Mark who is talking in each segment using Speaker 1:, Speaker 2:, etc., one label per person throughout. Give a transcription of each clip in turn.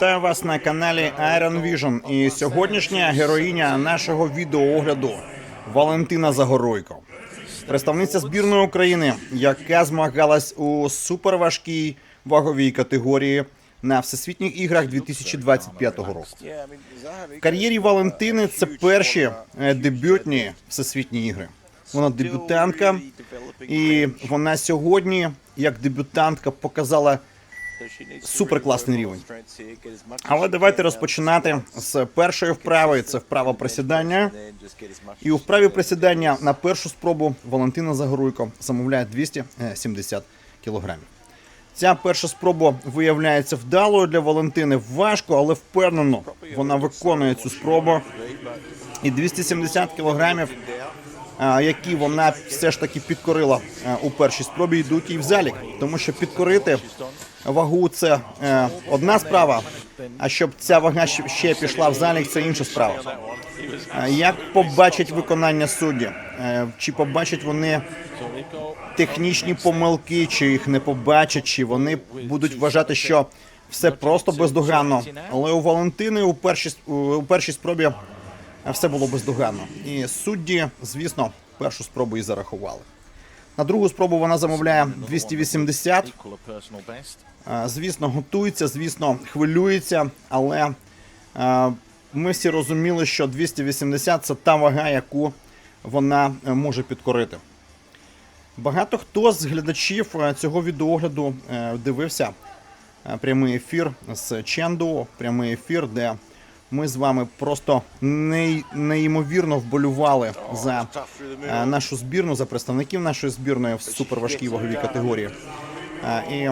Speaker 1: Вітаю вас на каналі Iron Vision. І сьогоднішня героїня нашого відеоогляду Валентина Загоройко, представниця збірної України, яка змагалась у суперважкій ваговій категорії на всесвітніх іграх 2025 року. В кар'єрі Валентини це перші е, дебютні всесвітні ігри. Вона дебютантка, і вона сьогодні, як дебютантка, показала суперкласний рівень. Але давайте розпочинати з першої вправи. Це вправа присідання. І у вправі присідання на першу спробу Валентина Загоруйко замовляє 270 кілограмів. Ця перша спроба виявляється вдалою для Валентини. Важко, але впевнено вона виконує цю спробу. І 270 кілограмів, які вона все ж таки підкорила у першій спробі, йдуть їй в залік, тому що підкорити вагу це е, одна справа. А щоб ця вага ще пішла в залік, це інша справа. Е, Як побачать виконання судді? Е, Чи побачать вони технічні помилки, чи їх не побачать, чи вони будуть вважати, що все просто бездоганно. Але у Валентини у першій у- першій спробі все було бездоганно. І судді, звісно, першу спробу і зарахували. На другу спробу вона замовляє 280. Е, Звісно, готується, звісно, хвилюється, але е, ми всі розуміли, що 280 це та вага, яку вона е, може підкорити. Багато хто з глядачів цього відеогляду дивився прямий ефір з Ченду, прямий ефір, де ми з вами просто ней- неймовірно вболювали за е, нашу збірну, за представників нашої збірної в суперважкій ваговій категорії. Е, І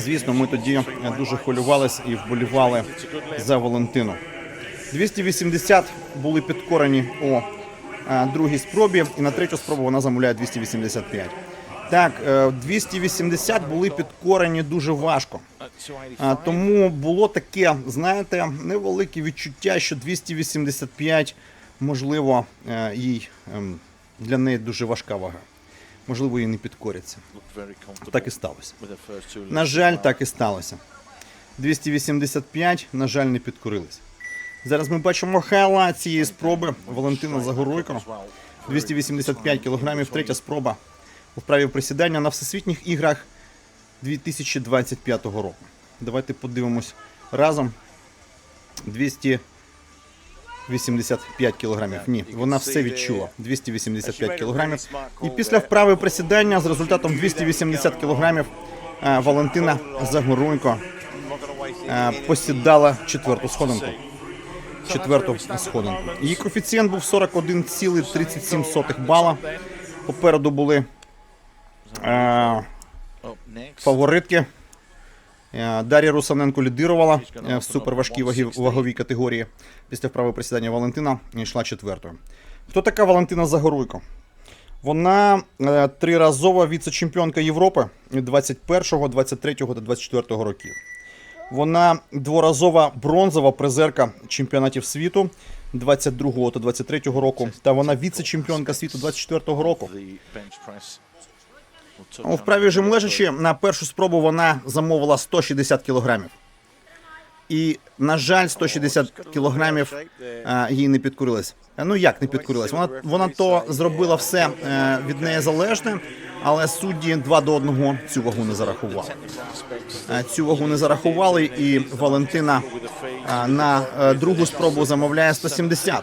Speaker 1: звісно, ми тоді дуже хвилювалися і вболівали за Валентину. 280 були підкорені у е, другій спробі, і на третю спробу вона замовляє 285. Так, е, 280 були підкорені дуже важко. Тому було таке, знаєте, невелике відчуття, що 285, можливо, е, їй ем, для неї дуже важка вага. Можливо, їй не підкоряться. Так і сталося. На жаль, так і сталося. 285, на жаль, не підкорились. Зараз ми бачимо хайлайт цієї спроби Валентина Загоруйко. 285 кілограмів, третя спроба вправі присідання на всесвітніх іграх 2025 року. Давайте подивимось разом. 285 кілограмів. Ні, вона все відчула. 285 кілограмів. І після вправи присідання з результатом 280 кілограмів е, Валентина Загоруйко е, посідала четверту сходинку. Четверту сходинку. Її коефіцієнт був 41,37 бала. Попереду були фаворитки. Е, Дар'я Русаненко лідирувала е, в суперважкій ваговій категорії. Після вправи присідання Валентина йшла четвертою. Хто така Валентина Загоруйко? Вона е, триразова віце-чемпіонка Європи 21, 23 та 24 років. Вона дворазова бронзова призерка чемпіонатів світу 22 та 23 року. Та вона віце-чемпіонка світу 24 року. У вправі жим лежачі на першу спробу вона замовила 160 кілограмів. І, на жаль, 160 кілограмів е, їй не підкорилось. Е, Ну як не підкорилось? Вона, вона то зробила все е, від неї залежне, але судді 2 до 1 цю вагу не зарахували. Е, Цю вагу не зарахували, і Валентина е, на другу спробу замовляє 170.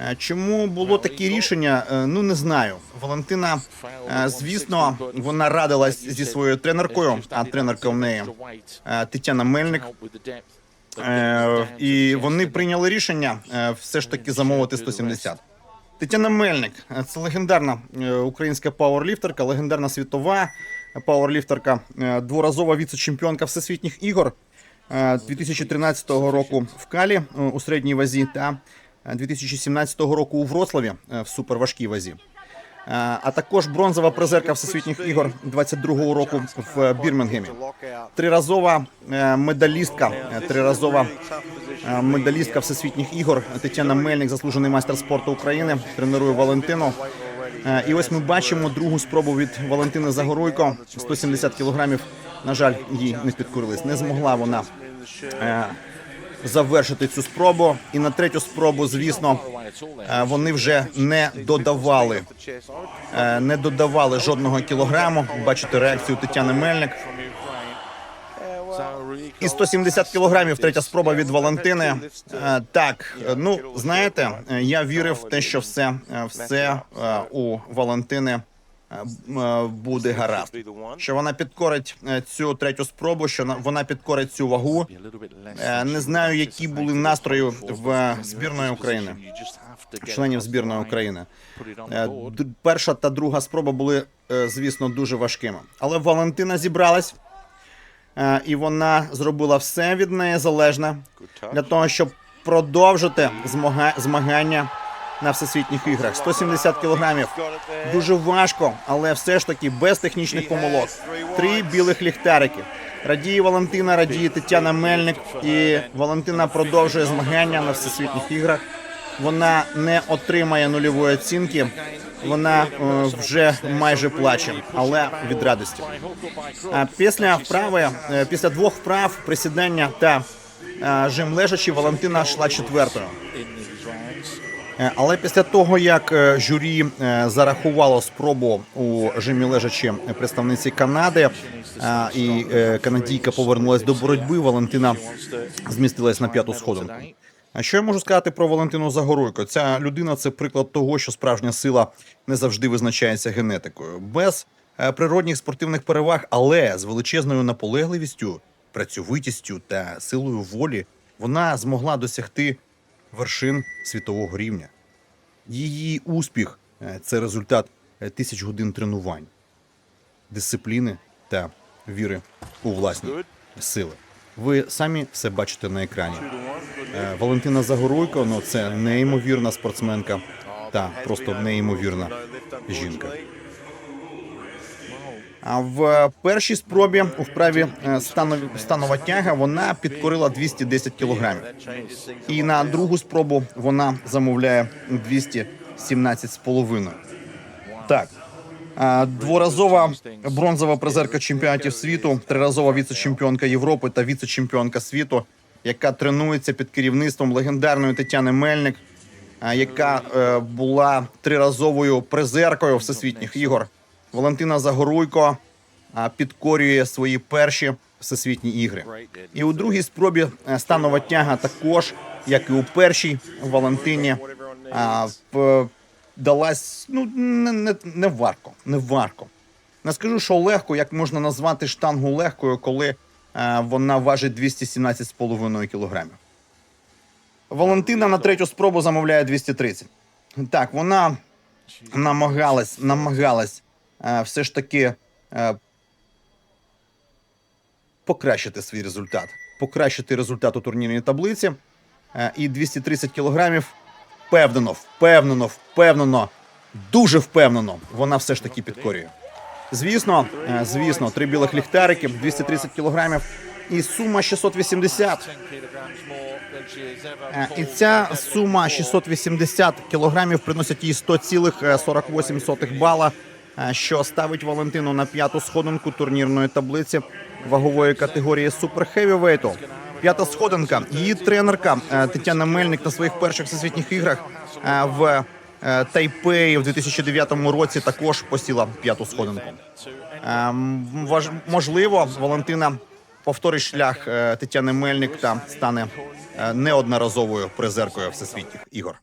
Speaker 1: Е, Чому було таке рішення? Е, Ну не знаю. Валентина, е, звісно, вона радилась зі своєю тренеркою, а тренерка в неї Тетяна Мельник. І вони прийняли рішення все ж таки замовити 170. Тетяна Мельник це легендарна українська пауерліфтерка, легендарна світова пауерліфтерка, дворазова віце-чемпіонка всесвітніх ігор е, 2013 року в Калі у середній вазі та 2017 року у Вроцлаві е, в суперважкій вазі. Е, А також бронзова призерка всесвітніх ігор 22-го року в Бірмінгемі. Триразова е, медалістка, триразова медалістка всесвітніх ігор Тетяна Мельник, заслужений майстер спорту України, тренує Валентину. І ось ми бачимо другу спробу від Валентини Загоруйко. 170 кілограмів. На жаль, їй не підкорились. Не змогла вона завершити цю спробу. І на третю спробу, звісно, е, вони вже не додавали, е, не додавали жодного кілограму. Бачите реакцію Тетяни Мельник. І 170 кілограмів третя спроба від Валентини. Е, Так, ну знаєте, я вірив в те, що все, все у Валентини буде гаразд. Що вона підкорить е, цю третю спробу, що на- вона підкорить цю вагу. Е, Не знаю, які були настрої в збірної України, членів збірної України. Е, Перша та друга спроба були, е, звісно, дуже важкими. Але Валентина зібралась, е, і вона зробила все від неї залежне для того, щоб продовжити змага- змагання на всесвітніх іграх. 170 кілограмів. Дуже важко, але все ж таки без технічних помилок. Три білих ліхтарики. Радіє Валентина, радіє Тетяна Мельник. І Валентина продовжує змагання на всесвітніх іграх. Вона не отримає нульової оцінки. Вона е, вже майже плаче, але від радості. А після вправи, е, після двох вправ, присідання та е, жим лежачі, Валентина йшла четвертою. Е, Але після того, як е, журі е, зарахувало спробу у жимі лежачі представниці Канади, і канадійка повернулась до боротьби, Валентина змістилась на п'яту сходинку. А що я можу сказати про Валентину Загоруйко? Ця людина це приклад того, що справжня сила не завжди визначається генетикою, без природних спортивних переваг, але з величезною наполегливістю, працьовитістю та силою волі вона змогла досягти вершин світового рівня. Її успіх е, це результат е, тисяч годин тренувань, дисципліни та віри у власні сили. Ви самі все бачите на екрані. Е, Валентина Загоруйко, ну це неймовірна спортсменка та просто неймовірна жінка. В першій спробі у вправі е, станов- станова тяга вона підкорила 210 кілограмів. І на другу спробу вона замовляє 217,5. Так. Дворазова бронзова призерка чемпіонатів світу, триразова віце-чемпіонка Європи та віце-чемпіонка світу, яка тренується під керівництвом легендарної Тетяни Мельник, яка е, була триразовою призеркою всесвітніх ігор. Валентина Загоруйко підкорює свої перші всесвітні ігри. І у другій спробі е, станова тяга також, як і у першій Валентині, далась ну не, не, не варко, не варко. Не скажу, що легко, як можна назвати штангу легкою, коли е, вона важить 217,5 кілограмів. Валентина на третю спробу замовляє 230. Так, вона намагалась, намагалась все ж таки е, покращити свій результат, покращити результат у турнірній таблиці. Е, і 230 кілограмів впевнено, впевнено, впевнено, дуже впевнено, вона все ж таки підкорює. Звісно, е, звісно, три білих ліхтарики, 230 кілограмів і сума 680. Е, І ця сума 680 кілограмів приносить їй 100,48 бала, е, що ставить Валентину на п'яту сходинку турнірної таблиці вагової категорії Super Heavyweight. П'ята сходинка. Її тренерка е, Тетяна Мельник на своїх перших всесвітніх іграх е, в е, Тайпеї в 2009 році також посіла п'яту сходинку. Можливо, Валентина повторить шлях Тетяни Мельник та стане неодноразовою призеркою всесвітніх ігор.